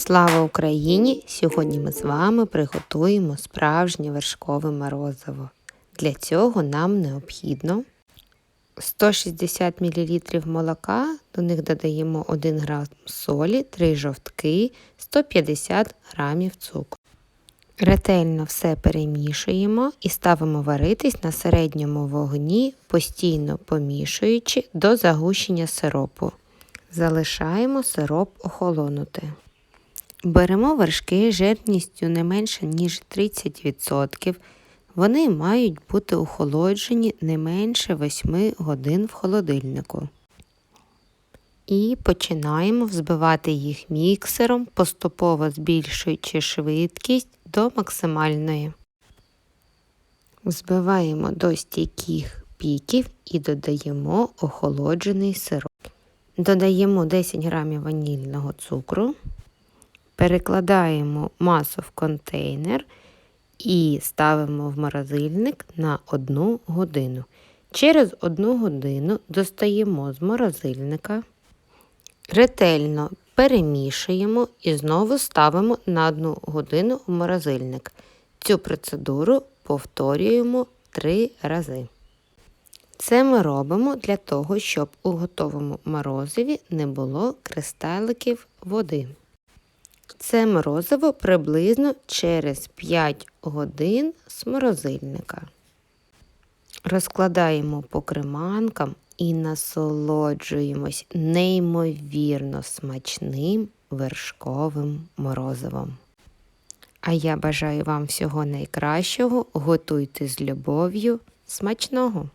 Слава Україні! Сьогодні ми з вами приготуємо справжнє вершкове морозиво. Для цього нам необхідно 160 мл молока, до них додаємо 1 г солі, 3 жовтки, 150 г цукру. Ретельно все перемішуємо і ставимо варитись на середньому вогні, постійно помішуючи до загущення сиропу. Залишаємо сироп охолонути. Беремо вершки жирністю не менше, ніж 30%. Вони мають бути охолоджені не менше 8 годин в холодильнику. І починаємо взбивати їх міксером, поступово збільшуючи швидкість до максимальної. Взбиваємо до стійких піків і додаємо охолоджений сироп. Додаємо 10 грамів ванільного цукру. Перекладаємо масу в контейнер і ставимо в морозильник на 1 годину. Через 1 годину достаємо з морозильника, ретельно перемішуємо і знову ставимо на 1 годину в морозильник. Цю процедуру повторюємо 3 рази. Це ми робимо для того, щоб у готовому морозиві не було кристаликів води. Це морозиво приблизно через 5 годин з морозильника. Розкладаємо по креманкам і насолоджуємось неймовірно смачним вершковим морозивом. А я бажаю вам всього найкращого, готуйте з любов'ю, смачного!